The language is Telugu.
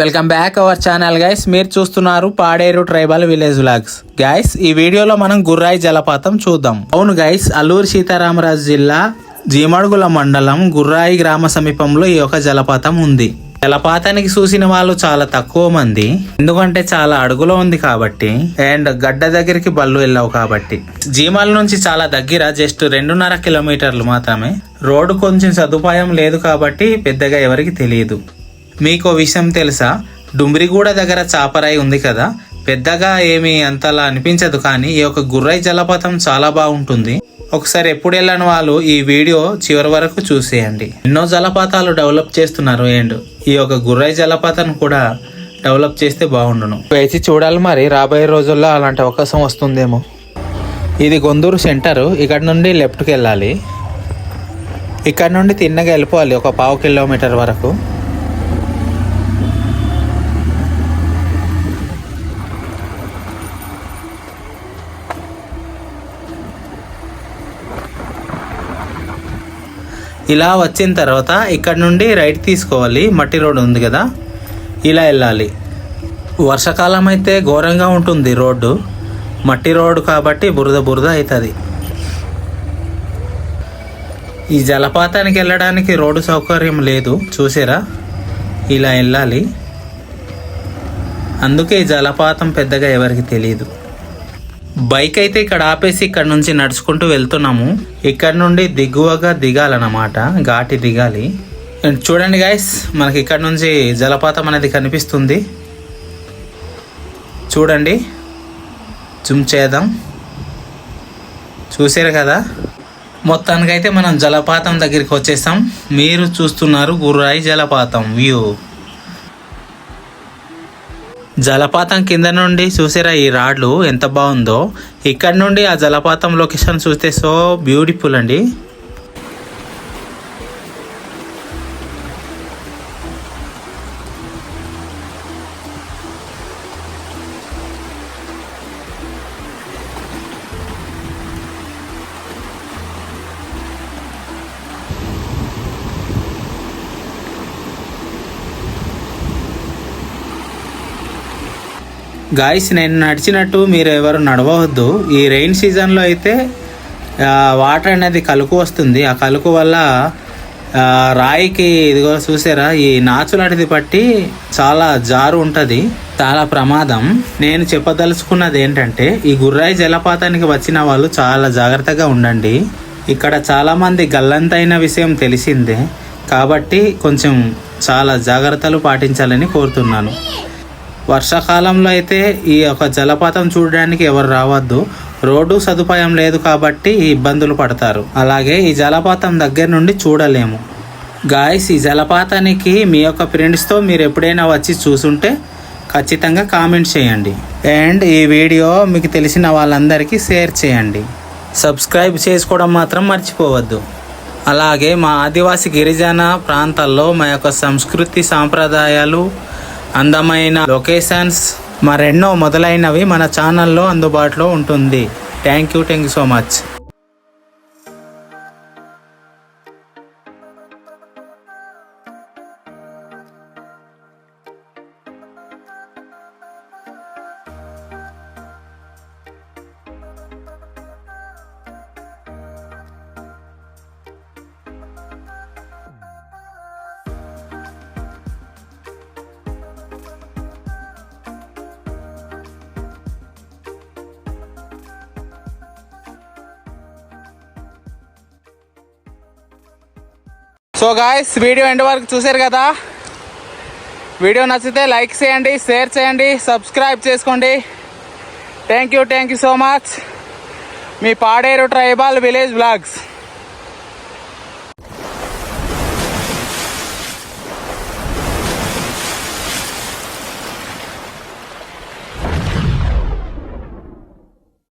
Welcome back our channel guys మీరు చూస్తున్నారు Paderu tribal village vlogs guys ఈ వీడియోలో మనం గుర్రాయి జలపాతం చూద్దాం. అవును గైస్ అల్లూరు సీతారామరాజు జిల్లా జీమడుగుల మండలం గుర్రాయి గ్రామ సమీపంలో ఈ యొక్క జలపాతం ఉంది. జలపాతానికి చూసిన వాళ్ళు చాలా తక్కువ మంది. ఎందుకంటే చాలా అడుగులో ఉంది కాబట్టి. అండ్ గడ్డ దగ్గరికి బళ్ళు వెళ్ళావు కాబట్టి. జీమాల నుంచి చాలా దగ్గర జస్ట్ రెండున్నర కిలోమీటర్లు మాత్రమే. రోడ్డు కొంచెం సదుపాయం లేదు కాబట్టి పెద్దగా ఎవరికి తెలియదు. మీకు విషయం తెలుసా? డుమ్రిగూడ దగ్గర చాపరాయి ఉంది కదా? పెద్దగా ఏమీ అంతలా అనిపించదు కానీ ఈ యొక్క గుర్రై జలపాతం చాలా బాగుంటుంది. ఒకసారి ఎప్పుడు వెళ్ళని వాళ్ళు ఈ వీడియో చివరి వరకు చూసేయండి. ఎన్నో జలపాతాలు డెవలప్ చేస్తున్నారు అండ్ ఈ యొక్క గుర్రై జలపాతం కూడా డెవలప్ చేస్తే బాగుండును. వేచి చూడాలి మరి రాబోయే రోజుల్లో అలాంటి అవకాశం వస్తుందేమో. ఇది గొందూరు సెంటర్ ఇక్కడ నుండి లెఫ్ట్కి వెళ్ళాలి. ఇక్కడ నుండి తిన్నగా వెళ్ళిపోవాలి ఒక పావు కిలోమీటర్ వరకు. ఇలా వచ్చిన తర్వాత ఇక్కడ నుండి రైట్ తీసుకోవాలి. మట్టి రోడ్ ఉంది కదా. ఇలా వెళ్ళాలి. వర్షాకాలం అయితే ఘోరంగా ఉంటుంది రోడ్డు. మట్టి రోడ్డు కాబట్టి బురద బురద అవుతుంది. ఈ జలపాతానికి వెళ్ళడానికి రోడ్డు సౌకర్యం లేదు. చూసారా? ఇలా వెళ్ళాలి. అందుకే ఈ జలపాతం పెద్దగా ఎవరికి తెలియదు బైక్ అయితే ఇక్కడ ఆపేసి ఇక్కడ నుంచి నడుచుకుంటూ వెళ్తున్నాము. ఇక్కడ నుండి దిగువగా దిగాలన్నమాట. ఘాటి దిగాలి. చూడండి గాయస్ మనకి ఇక్కడ నుంచి జలపాతం అనేది కనిపిస్తుంది. చూడండి. జుమ్ చేద్దాం. చూసారు కదా? మొత్తానికైతే మనం జలపాతం దగ్గరికి వచ్చేసాం. మీరు చూస్తున్నారు గుర్రాయి జలపాతం వ్యూ జలపాతం కింద నుండి చూసారా ఈ రాడ్లు ఎంత బాగుందో. ఇక్కడ నుండి ఆ జలపాతం లొకేషన్ చూస్తే సో బ్యూటిఫుల్ అండి. గాయస్ నేను నడిచినట్టు మీరు ఎవరు నడవద్దు ఈ రెయిన్ సీజన్లో అయితే వాటర్ అనేది కలుకు వస్తుంది. ఆ కలుకు వల్ల రాయికి ఇదిగో చూసారా ఈ నాచు లాంటిది పట్టి చాలా జారు ఉంటుంది. చాలా ప్రమాదం. నేను చెప్పదలుచుకున్నది ఏంటంటే ఈ గుర్రాయి జలపాతానికి వచ్చిన వాళ్ళు చాలా జాగ్రత్తగా ఉండండి. ఇక్కడ చాలామంది గల్లంతైన విషయం తెలిసిందే. కాబట్టి కొంచెం చాలా జాగ్రత్తలు పాటించాలని కోరుతున్నాను. వర్షాకాలంలో అయితే ఈ యొక్క జలపాతం చూడడానికి ఎవరు రావద్దు. రోడ్డు సదుపాయం లేదు కాబట్టి ఇబ్బందులు పడతారు. అలాగే ఈ జలపాతం దగ్గర నుండి చూడలేము. గాయస్ ఈ జలపాతానికి మీ యొక్క ఫ్రెండ్స్తో మీరు ఎప్పుడైనా వచ్చి చూసుంటే ఖచ్చితంగా కామెంట్ చేయండి. అండ్ ఈ వీడియో మీకు తెలిసిన వాళ్ళందరికీ షేర్ చేయండి. సబ్స్క్రైబ్ చేసుకోవడం మాత్రం మర్చిపోవద్దు. అలాగే మా ఆదివాసి గిరిజన ప్రాంతాల్లో మా యొక్క సంస్కృతి సాంప్రదాయాలు అందమైన లొకేషన్స్ మరెన్నో మొదలైనవి మన ఛానల్లో అందుబాటులో ఉంటుంది. Thank you thank you so much. So guys video end వరకు చూసారు కదా? వీడియో నచ్చితే లైక్ చేయండి షేర్ చేయండి సబ్స్క్రైబ్ చేసుకోండి. Thank you thank you so much me Paderu tribal village blogs